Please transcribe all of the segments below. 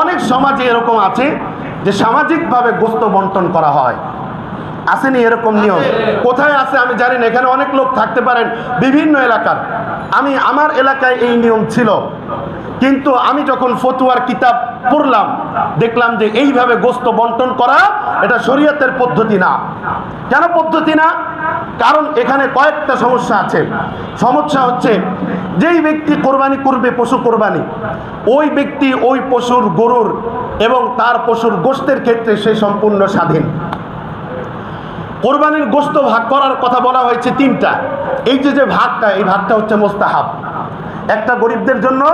অনেক সমাজে এরকম আছে যে সামাজিকভাবে গোস্ত বন্টন করা হয়। আসেনি এরকম নিয়ম। কোথায় আছে আমি জানি না এখানে অনেক লোক থাকতে পারেন বিভিন্ন এলাকার। আমি আমার এলাকায় এই নিয়ম ছিল। কিন্তু আমি যখন ফতুয়ার কিতাব পড়লাম দেখলাম যে এইভাবে গোস্ত বন্টন করা এটা শরীয়তের পদ্ধতি না। কেন পদ্ধতি না? কারণ এখানে কয়েকটা সমস্যা আছে। সমস্যা হচ্ছে যেই ব্যক্তি কোরবানি করবে, পশু কোরবানি, ওই ব্যক্তি ওই পশুর গরুর এবং তার পশুর গোস্তের ক্ষেত্রে সে সম্পূর্ণ স্বাধীন। কোরবানির গোস্ত ভাগ করার কথা বলা হয়েছে তিনটা। এই যে যে ভাগটা, এই ভাগটা হচ্ছে মোস্তাহাব। একটা গরিবদের জন্য,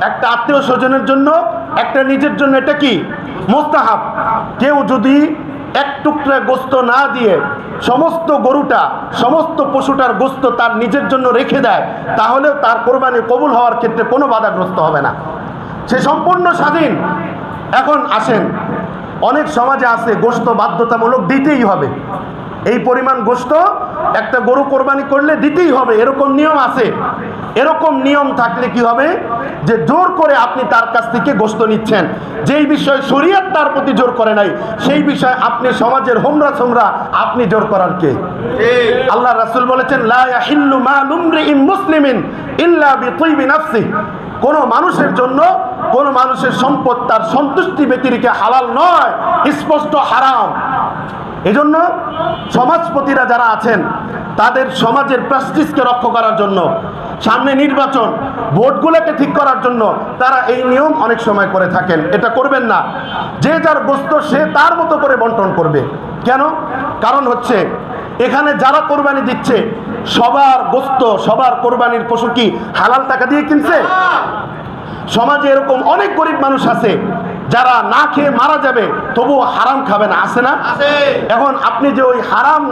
একটা আত্মীয় স্বজনের জন্য, একটা নিজের জন্য। এটা কি? মোস্তাহাব। কেউ যদি এক টুকরে গোস্ত না দিয়ে সমস্ত গরুটা, সমস্ত পশুটার গোস্ত তার নিজের জন্য রেখে দেয়, তাহলেও তার কোরবানি কবুল হওয়ার ক্ষেত্রে কোনো বাধাগ্রস্ত হবে না। সে সম্পূর্ণ স্বাধীন। এখন আসেন, অনেক সমাজে আছে গোস্ত বাধ্যতামূলক দিতেই হবে। এই পরিমাণ গোস্ত একটা গরু কোরবানি করলে দিতেই হবে, এরকম নিয়ম আছে। এরকম নিয়ম থাকলে কি হবে? যে জোর করে আপনি তার কাছ থেকে গোস্ত নিচ্ছেন। যেই বিষয় শরীয়ত তার প্রতি জোর করে নাই, সেই বিষয় আপনি সমাজের হোমরা সোমরা, আপনি জোর করার কে? আল্লাহ রাসুল বলেছেন, লা মুসলিমিন ইল্লা কোন মানুষের জন্য কোন মানুষের সম্পদ তার সন্তুষ্টি ব্যতিরিকে হালাল নয়, স্পষ্ট হারাম। এজন্য সমাজপতিরা যারা আছেন, তাদের সমাজের প্রাস্টিসকে রক্ষা করার জন্য, সামনে নির্বাচন, ভোটগুলোকে ঠিক করার জন্য তারা এই নিয়ম অনেক সময় করে থাকেন। এটা করবেন না। যে যার বস্তু সে তার মতো করে বন্টন করবে। কেন? কারণ হচ্ছে এখানে যারা কোরবানি দিচ্ছে সবার গোস্ত সবার কোরবানির পশু কি হালাল টাকা দিয়ে কিনছে? সমাজে এরকম অনেক গরিব মানুষ আছে যারা না খেয়ে মারা যাবে তবুও হারাম খাবে না আছে না? এখন আপনি যে ওই হারাম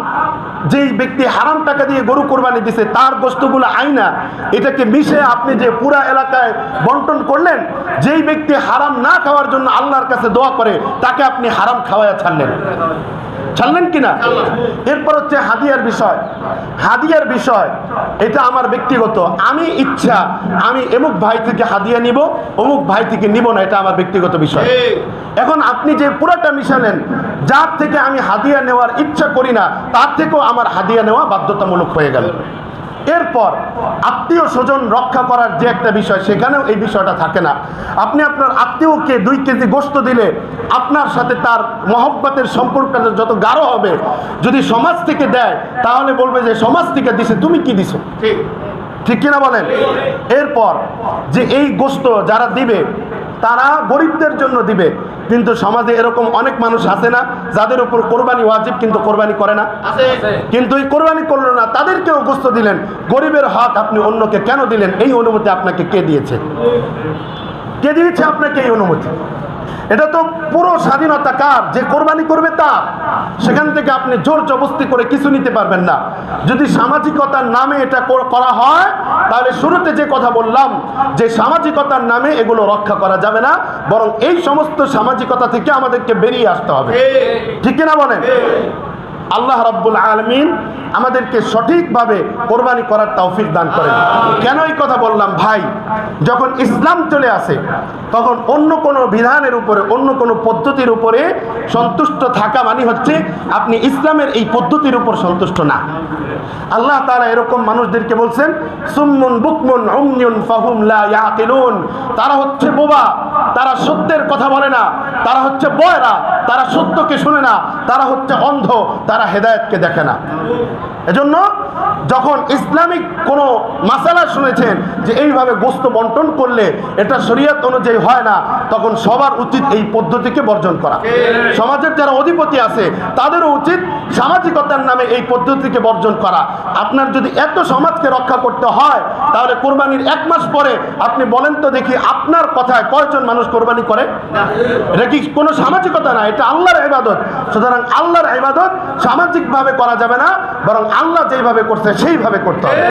যেই ব্যক্তি হারাম টাকা দিয়ে গরু কোরবানি দিছে তার গোস্তগুলো আইনা এটাকে মিশে আপনি যে পুরা এলাকায় বন্টন করলেন যেই ব্যক্তি হারাম না খাওয়ার জন্য আল্লাহর কাছে দোয়া করে তাকে আপনি হারাম খাওয়ায়া ছাড়লেন। ছাড়লেন কিনা? এরপর হচ্ছে হাদিয়ার বিষয়। হাদিয়ার বিষয়, এটা আমার ব্যক্তিগত। আমি ইচ্ছা, আমি এমুক ভাই থেকে হাদিয়া নিব, অমুক ভাই থেকে নিব না, এটা আমার ব্যক্তিগত বিষয়। এখন আপনি যে পুরাটা মিশালেন, যার থেকে আমি হাদিয়া নেওয়ার ইচ্ছা করি না, তার থেকেও আমার হাদিয়া নেওয়া বাধ্যতামূলক হয়ে গেল। এরপর আত্মীয় স্বজন রক্ষা করার যে একটা বিষয় সেখানেও এই বিষয়টা থাকে না। আপনি আপনার আত্মীয়কে দুই কেজি গোস্ত দিলে আপনার সাথে তার মহব্বতের সম্পর্কটা যত গাঢ় হবে যদি সমাজ থেকে দেয় তাহলে বলবে যে সমাজ থেকে দিছে তুমি কি দিছো? ঠিক। কিনা বলেন? এরপর যে এই গোস্ত যারা দিবে তারা গরিবদের জন্য দিবে। কিন্তু সমাজে এরকম অনেক মানুষ আছে না যাদের উপর কোরবানি ওয়াজিব কিন্তু কোরবানি করে না। কিন্তু এই কোরবানি করল না তাদেরকেও গুস্ত দিলেন। গরিবের হক আপনি অন্যকে কেন দিলেন? এই অনুমতি আপনাকে কে দিয়েছে? কে দিয়েছে আপনাকে এই অনুমতি? এটা তো পুরো স্বাধীনতা কার যে কোরবানি করবে তার সেখান থেকে আপনি জোর জবস্তি করে কিছু নিতে পারবেন না। যদি সামাজিকতার নামে এটা করা হয় তাহলে শুরুতে যে কথা বললাম যে সামাজিকতার নামে এগুলো রক্ষা করা যাবে না বরং এই সমস্ত সামাজিকতা থেকে আমাদেরকে বেরিয়ে আসতে হবে। ঠিক। কিনা বলেন? আল্লাহ রাব্বুল আলমিন আমাদেরকে সঠিকভাবে কোরবানি করার তৌফিক দান করেন। কেন এই কথা বললাম? ভাই, যখন ইসলাম চলে আসে, তখন অন্য কোনো বিধানের উপরে, অন্য কোনো পদ্ধতির উপরে সন্তুষ্ট থাকা মানে হচ্ছে আপনি ইসলামের এই পদ্ধতির উপর সন্তুষ্ট না। আল্লাহ তারা এরকম মানুষদেরকে বলছেন, সুম্মুন বুকমুন উমনিউন ফাহুম লা ইয়াকিলুন। তারা হচ্ছে বোবা, তারা সত্যের কথা বলে না, তারা হচ্ছে বয়রা, তারা সত্যকে শুনে না, তারা হচ্ছে অন্ধ, তারা হেদায়েতকে দেখে না। এজন্য যখন ইসলামিক কোনো মাসালা শুনেছেন যে এইভাবে গোস্ত বন্টন করলে এটা শরীয়ত অনুযায়ী হয় না, তখন সবার উচিত এই পদ্ধতিকে বর্জন করা। সমাজের যারা অধিপতি আছে, তাদেরও উচিত সামাজিকতার নামে এই পদ্ধতিকে বর্জন করা। আপনার যদি এত সমাজকে রক্ষা করতে হয় তাহলে কোরবানির এক মাস পরে আপনি বলেন তো দেখি আপনার কথায় কয়েকজন মানুষ কোরবানি করে? এটা কি কোনো সামাজিকতা না? এটা আল্লাহর ইবাদত। সুতরাং আল্লাহর ইবাদত সামাজিকভাবে করা যাবে না, বরং আল্লাহ যেইভাবে করছে সেইভাবে করতে হবে।